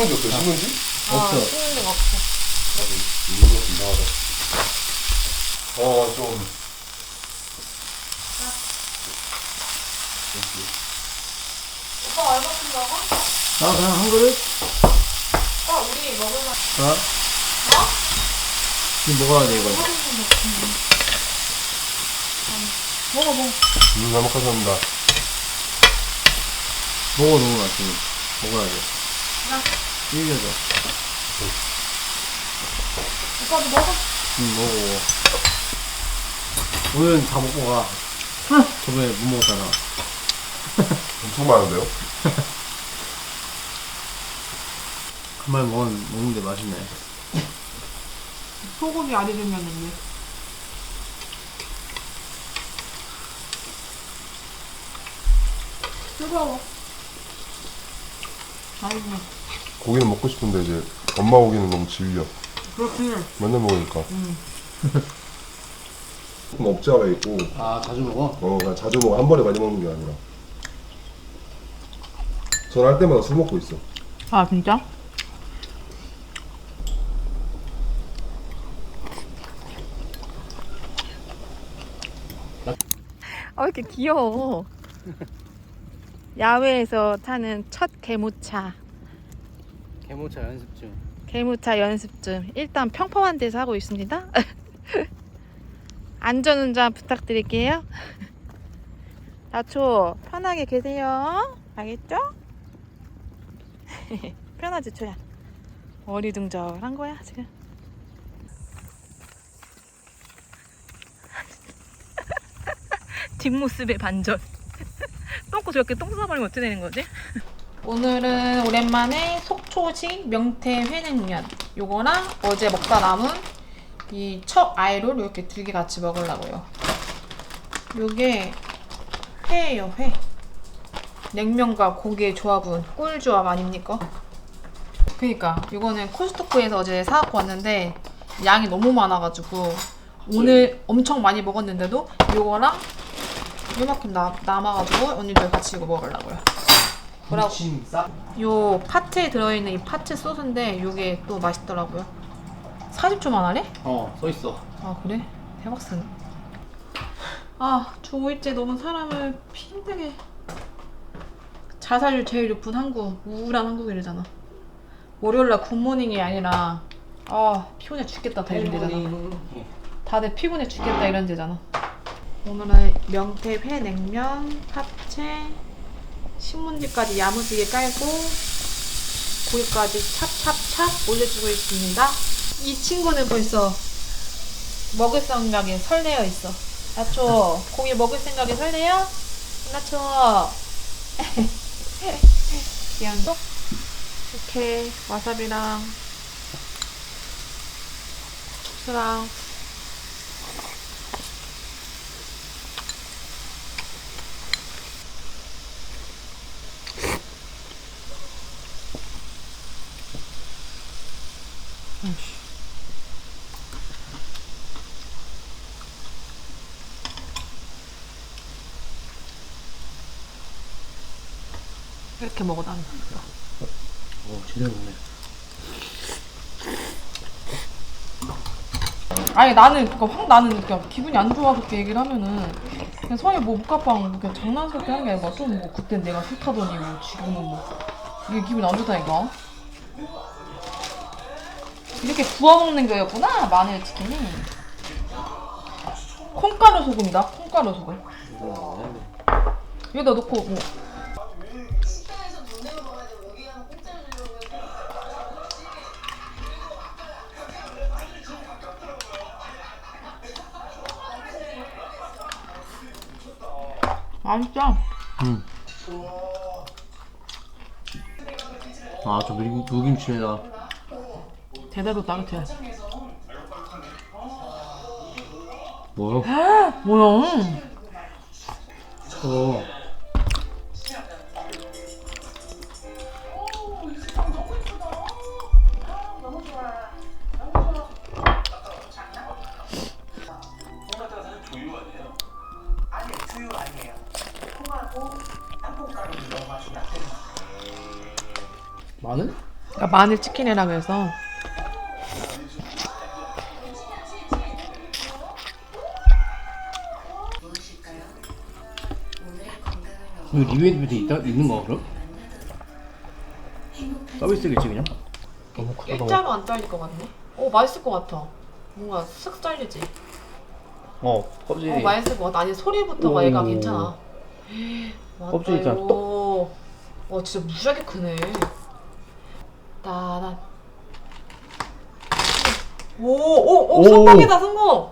신문지 없어요, 신문지? 아, 없어. 씻는 데가 없어. 나도 것도 이상하다. 어, 좀. 오빠 얼마큼 먹어? 나 그냥 한 그릇? 오빠 우리 먹을 만. 자. 지금 먹어야 돼, 이거. 먹어 먹어. 음, 잘 먹겠습니다. 먹어, 너무 맛있니. 먹어야 돼. 나. 이겨줘. 오빠도 먹어. 응, 먹어. 오늘은 다 먹고 가. 저번에 못 먹었잖아. 엄청 많은데요? 간만에 먹, 먹는데 맛있네. 소고기 아리르면 있네. 뜨거워. 아이고, 고기는 먹고 싶은데 이제 엄마 고기는 너무 질려. 그렇지. 맨날 먹으니까. 음. 좀 없자가 있고, 아, 자주 먹어? 어, 그냥 자주 먹어. 한 번에 많이 먹는 게 아니라. 전화할 때마다 술 먹고 있어. 아, 진짜? 아, 왜 이렇게 귀여워. 야외에서 타는 첫 개모차. 개모차 연습 중. 개모차 연습 중. 일단 평범한 데서 하고 있습니다. 안전운전 부탁드릴게요. 나초 편하게 계세요. 알겠죠? 편하지 초야. 어리둥절한 거야 지금. 뒷모습의 반전. 똥꼬 저렇게 똥 싸버리면 어떻게 되는 거지? 오늘은 오랜만에 속초식 명태 회냉면 요거랑 어제 먹다 남은 이첩 아이롤 이렇게 두 개 같이 먹으려고요. 요게 회예요 회. 냉면과 고기의 조합은 꿀 조합 아닙니까? 그니까 이거는 코스트코에서 어제 사갖고 왔는데 양이 너무 많아가지고 오늘 엄청 많이 먹었는데도 요거랑 요만큼 남, 남아가지고 언니들 같이 이거 먹으려고요. 뭐라고? 침 싹. 요 파트에 들어있는 이 파트 소스인데 요게 또 맛있더라고요. 40초만 하래? 어, 써 있어. 아 그래? 대박스네. 아 조5일째 너무 사람을 힘들게 자살률 제일 높은 한국 우울한 한국이래잖아. 월요일날 굿모닝이 아니라 아 피곤해 죽겠다 다 이런 데잖아. 다들 피곤해 죽겠다 이런 데잖아. 오늘은 명태 회 냉면, 파채, 신문지까지 야무지게 깔고 고기까지 찹찹찹 올려주고 있습니다. 이 친구는 벌써 먹을 생각에 설레어 있어. 나초 고기 먹을 생각에 설레요? 나초 귀여운데? 이렇게 와사비랑 국수랑 이렇게 먹어 나는. 어, 제대로 먹네. 아니 나는 그니까 확 나는 그니까 기분이 안 좋아서 그렇게 얘기를 하면은 그냥 성이 뭐 목가빵 그냥 장난스럽게 하는 게 아니라 좀뭐 그땐 내가 싫다더니 뭐 지금은 뭐 이게 기분이 안 좋다니까 이렇게 구워 먹는 거였구나 마늘 치킨이 콩가루 소금이다 콩가루 소금 여기다 넣고 뭐 맛있죠? 응. 아, 저 무김, 무김치에다. 제대로 따뜻해 뭐야? 뭐야 어. 마늘? 그러니까 마늘 치킨이라 그래서 이거 리뷰에 돼 있다 있는 거 그럼? 서비스겠지 그냥? 너무 크다. 일자로 안 잘릴 것 같네. 오 맛있을 것 같아. 뭔가 쓱 잘리지. 어 껍질이. 어 맛있을 것 같아. 아니 소리부터가 오. 얘가 괜찮아. 맞다, 껍질 있잖아, 이거. 와 진짜 무지하게 크네. 따단. 오오오 오. 성공이다 성공.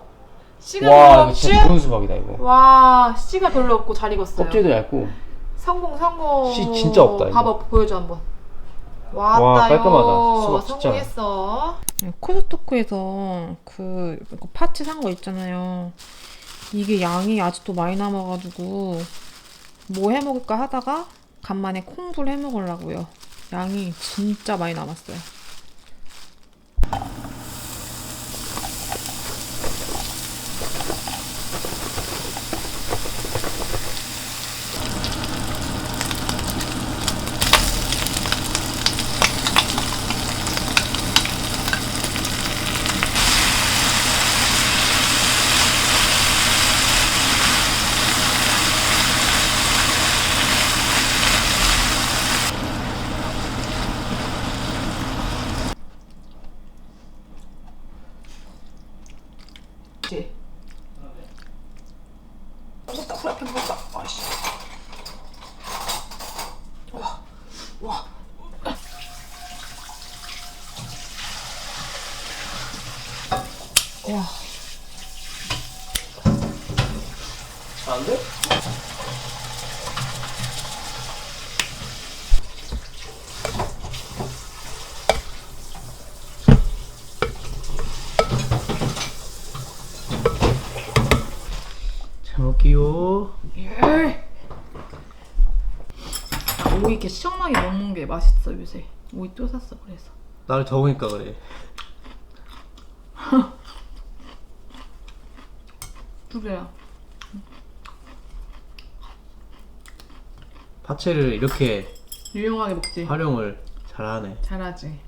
씨가 와 별로 이거 없지? 진짜 무슨 수박이다 이거. 와 씨가 별로 없고 잘 익었어요. 껍질도 얇고. 성공 성공. 씨 진짜 없다, 이거. 봐봐 보여줘 한번. 왔다요. 와, 깔끔하다. 수박 진짜. 성공했어. 코스토코에서 그 이거 파츠 산 거 있잖아요. 이게 양이 아직도 많이 남아가지고 뭐 해 먹을까 하다가 간만에 콩불 해 먹으려고요. 양이 진짜 많이 남았어요. 그치? 무섭다 후라이팬 무섭다 아이씨 와, 와. 와. 안 돼? 잘 먹기요. 오이 이렇게 시원하게 먹는 게 맛있어 요새 오이 또 샀어 그래서 나를 더우니까 그래. 두 개야 파채를 이렇게 유용하게 먹지 활용을 잘하네. 잘하지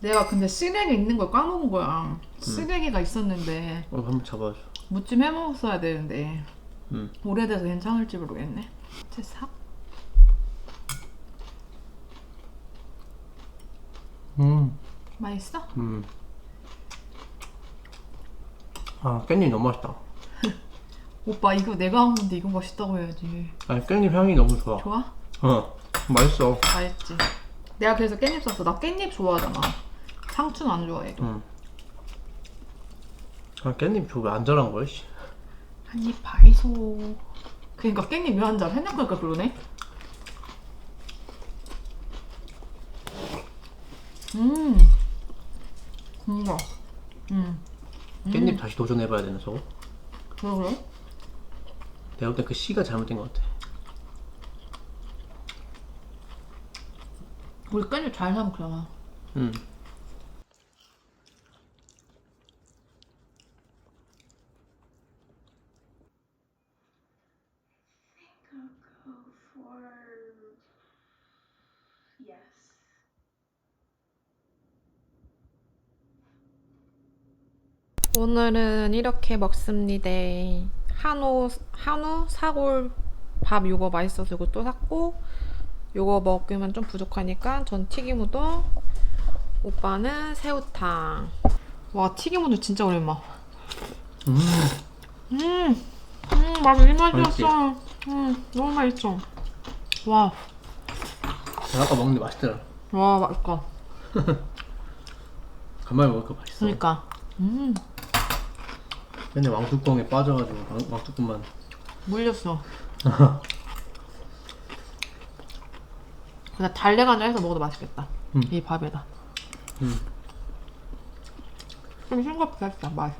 내가 근데 쓰레기 있는 걸 까먹은 거야 쓰레기가 있었는데 어, 한번 잡아줘. 무침 해 먹었어야 되는데 음. 오래돼서 괜찮을지 모르겠네 채 삭? 음. 맛있어? 음. 아 깻잎 너무 맛있다. 오빠 이거 내가 한 건데 이거 맛있다고 해야지 아니 깻잎 향이 너무 좋아. 좋아? 어 맛있어. 맛있지 내가 그래서 깻잎 샀어 나 깻잎 좋아하잖아 상추는 안 좋아해 응. 아 깻잎 저왜 안 자란 거야? 씨. 한입 바이소 그니까 깻잎 왜한 잔? 생각하니까 그러네 음 뭔가 음 깻잎 다시 도전해봐야 되나 저거? 그래 그래? 내가 볼때그 씨가 잘못된 것 같아. 우리 깻잎 잘 삶잖아 응. 오늘은 이렇게 먹습니다. 한우 한우 사골 밥 요거 맛있어서 이거 또 샀고 요거 먹으면 좀 부족하니까 전 튀김우동 오빠는 새우탕 와 튀김우동 진짜 오랜만 음. 음, 음 맛이 이? 맛이었어 음 너무 맛있어 와, 내가 아까 먹는데 맛있더라. 와 맛있다 간만에 먹으니까 맛있어. 그러니까 음 맨날 왕뚜껑에 빠져가지고 왕, 왕뚜껑만. 물렸어 그냥 달래간장 해서 먹어도 맛있겠다 음. 이 밥에다 음. 좀 싱겁게 했다 맛이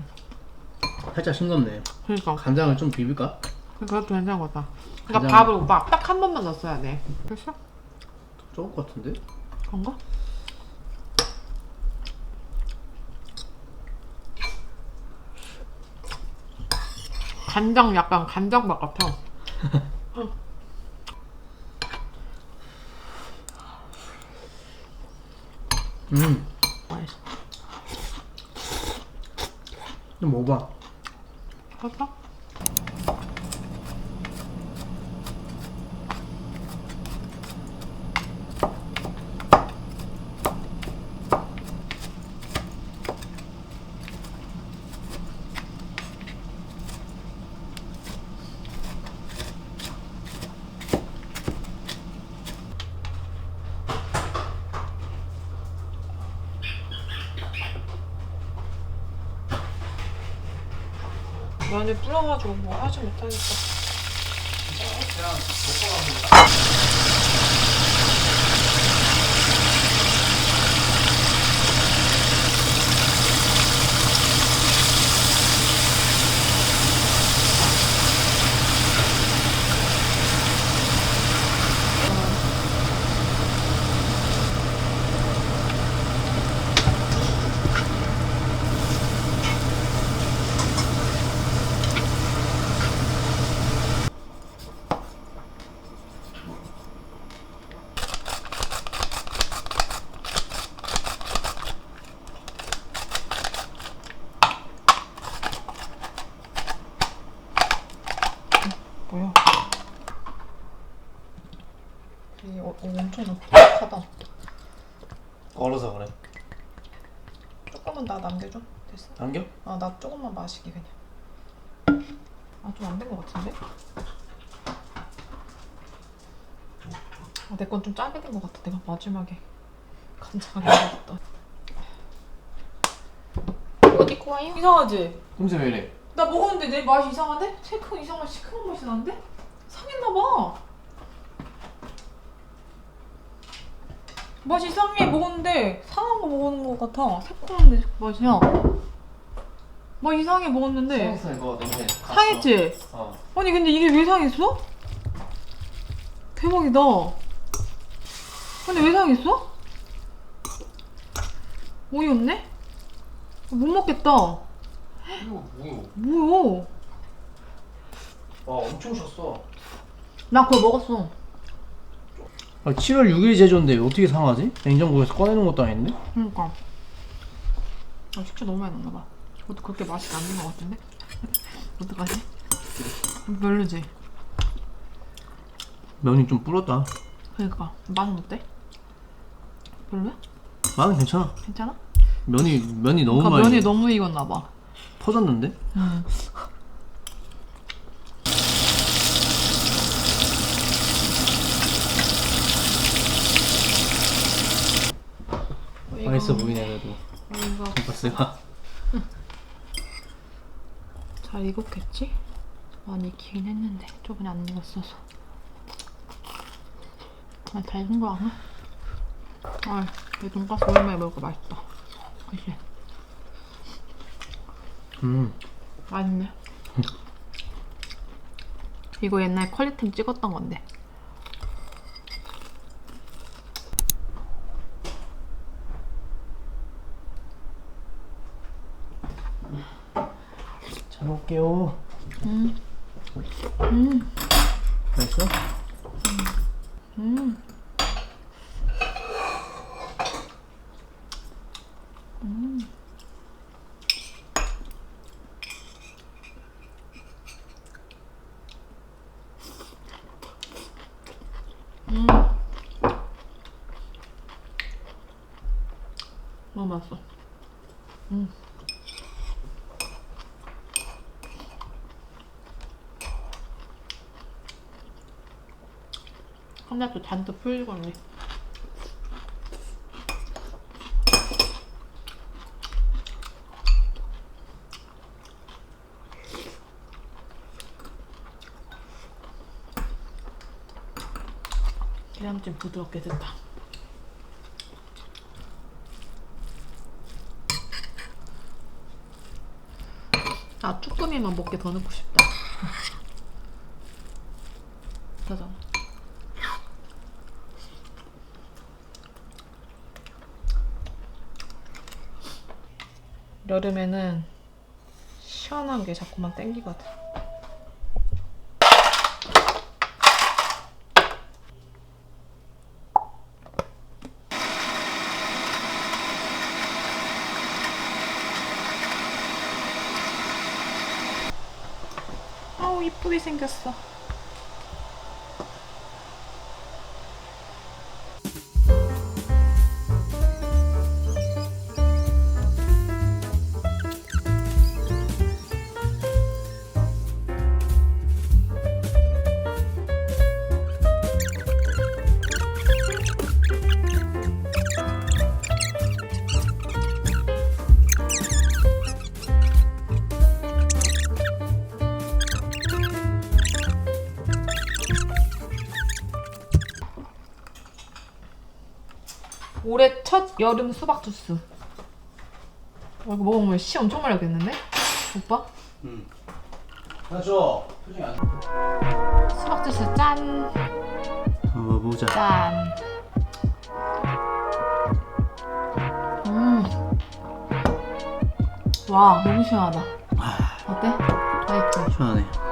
살짝 싱겁네. 그러니까 간장을 좀 비빌까? 그것도 괜찮은 것 같다 그러니까 간장- 밥을 오빠 딱 한 번만 넣었어야 돼 됐어? 적을 것 같은데? 그런가? 간장 약간 간장맛 같아 음. 맛있어. 좀 먹어봐. 할까? 면을 불어가지고 뭐 하지 못하겠다. 뭐야? 이 어, 어, 엄청 넉넉하다. 얼어서 그래. 조금만 나 남겨줘. 됐어? 안겨? 아, 나 조금만 마시게 그냥. 아, 좀 안 된 것 같은데? 아, 내건 좀 짜게 된 것 같아. 내가 마지막에 간장하게 먹었다. 어디 거예요? 이상하지? 꼼새 왜 이래? 나 먹었는데 내 맛이 이상한데? 새콤 이상한 시큼한 맛이 나는데? 상했나 봐. 맛이 이상해 먹었는데 상한 거 먹는 것 같아. 새콤한데 맛이야. 맛 이상해 먹었는데 상했어 이거 냄새. 상했지? 어. 아니 근데 이게 왜 상했어? 대박이다. 근데 왜 상했어? 어이없네? 못 먹겠다. 이거 뭐야? 뭐야? 와 엄청 셨어. 나 그거 먹었어. 아, 7월 6일 제조인데 어떻게 상하지? 냉장고에서 꺼내놓은 것도 아닌데? 그러니까. 아, 식초 너무 많이 넣나 봐. 그것도 그렇게 맛이 나는 것 같은데? 어떡하지? 별로지? 면이 좀 불었다. 그러니까. 맛은 어때? 별로야? 나는 괜찮아. 괜찮아? 면이 면이 너무 그러니까 많이 면이 너무 익었나 봐. 퍼졌는데? 응. 맛있어 보이네 그래도 이거 돈가스가. 잘 익었겠지? 많이 익히긴 했는데 저번에 안 익었어서 아, 잘 익은 거 아니야? 아, 이 돈가스 오랜만에 먹으니까 맛있다 그치? 음. 맛있네 이거 옛날 퀄리템 찍었던 건데 잘 먹게요. 음. 음. 맛있어? 음. 음. 너무 맛있어. 음. 한달도 잔뜩 풀리겠네. 계란찜 부드럽게 됐다. 아 쭈꾸미만 먹게 더 넣고 싶다. 짜잔. 여름에는 시원한 게 자꾸만 땡기거든. 아우 이쁘게 생겼어. 여름 수박 주스. 어, 이거 먹으면 씨 엄청 말렸겠는데? 오빠? 맞죠? 표정이 안 수박 주스 짠. 한번 먹어보자 짠. 음. 와, 너무 시원하다. 어때? 맛있지? 시원하네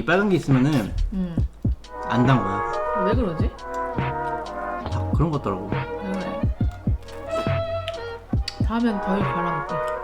이 빨간 게 있으면은 음. 안 단 거야 왜 그러지? 다 그런 것 같더라고 왜 그래? 다음엔 더 바라볼게.